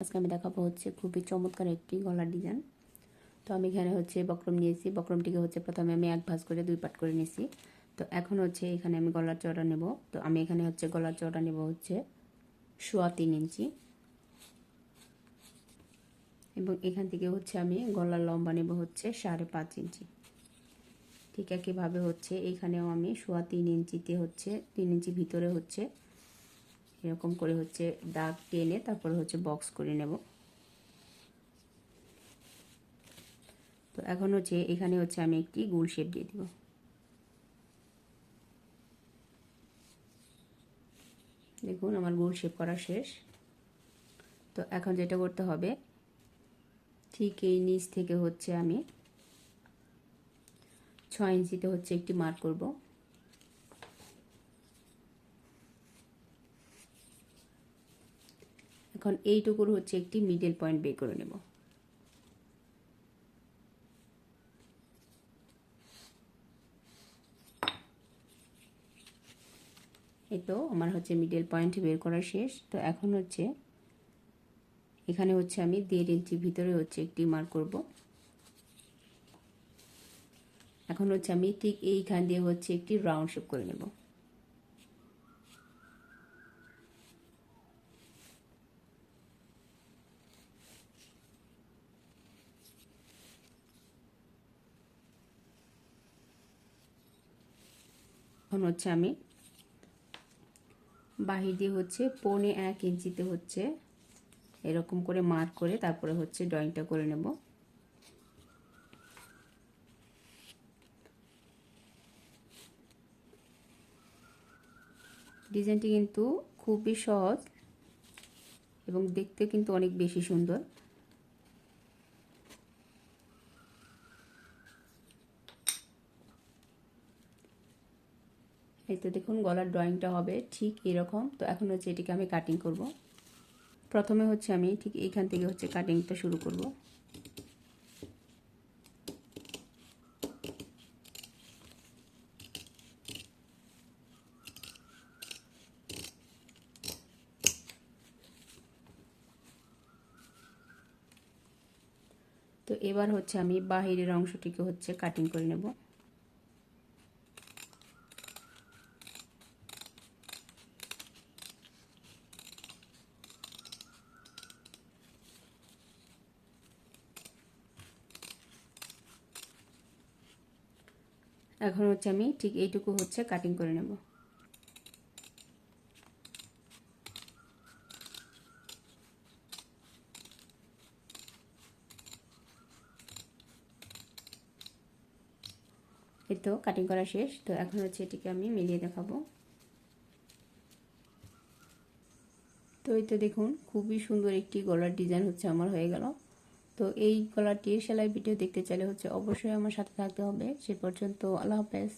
আজকে আমি দেখাবো হচ্ছে খুবই চমৎকার একটি গলার ডিজাইন। তো আমি এখানে হচ্ছে বক্রম নিয়েছি। বক্রমটিকে হচ্ছে প্রথমে আমি এক ভাঁজ করে দুই পাট করে নিয়েছি তো এখন হচ্ছে এখানে আমি গলার চওড়া নেব। তো আমি এখানে হচ্ছে গলার চওড়া নেব হচ্ছে সোয়া তিন ইঞ্চি। এবং এখান থেকে হচ্ছে আমি গলার লম্বা নেব হচ্ছে সাড়ে পাঁচ ইঞ্চি। ঠিক একইভাবে হচ্ছে এখানেও আমি সোয়া তিন ইঞ্চিতে হচ্ছে, তিন ইঞ্চি ভিতরে হচ্ছে এরকম করে হচ্ছে দাগ টেনে তারপরে হচ্ছে বক্স করে নেব। তো এখন হচ্ছে এখানে হচ্ছে আমি একটি গোল শেপ দিয়ে দিব। দেখুন, আমার গোল শেপ করা শেষ। তো এখন যেটা করতে হবে, ঠিক এই নিচ থেকে হচ্ছে আমি ছয় ইঞ্চিতে হচ্ছে একটি মার্ক করব। এখন এইটুকুর হচ্ছে একটি মিডল পয়েন্ট বের করে নেব। এই তো আমার হচ্ছে মিডল পয়েন্ট বের করা শেষ। তো এখন হচ্ছে, এখানে হচ্ছে আমি দেড় ইঞ্চি ভিতরে হচ্ছে একটি মার্ক করব। এখন হচ্ছে আমি ঠিক এইখান দিয়ে হচ্ছে একটি রাউন্ড শেপ করে নেব। এখন হচ্ছে আমি বাহির দিয়ে হচ্ছে পৌনে এক ইঞ্চিতে হচ্ছে এরকম করে মার্ক করে তারপরে হচ্ছে ড্রয়িংটা করে নেব। ডিজাইনটি কিন্তু খুবই সহজ এবং দেখতে কিন্তু অনেক বেশি সুন্দর। এই তো দেখুন গলার ড্রয়িংটা হবে ঠিক এরকম। তো এখন হচ্ছে এটিকে আমি কাটিং করব। প্রথমে হচ্ছে আমি ঠিক এইখান থেকে হচ্ছে কাটিংটা শুরু করব। তো এবার হচ্ছে আমি বাহিরের অংশটিকে হচ্ছে কাটিং করে নেব। এখন হচ্ছে আমি ঠিক এইটুকু হচ্ছে কাটিং করে নেব। এই তো কাটিং করা শেষ, তো এখন হচ্ছে এটিকে আমি মিলিয়ে দেখাবো। তো এই তো দেখুন, খুবই সুন্দর একটি গলার ডিজাইন হচ্ছে আমার হয়ে গেল। তো এই গলাটির সেলাই ভিডিও দেখতে চাইলে হচ্ছে অবশ্যই আমার সাথে থাকতে হবে। সে পর্যন্ত আল্লাহ হাফেজ।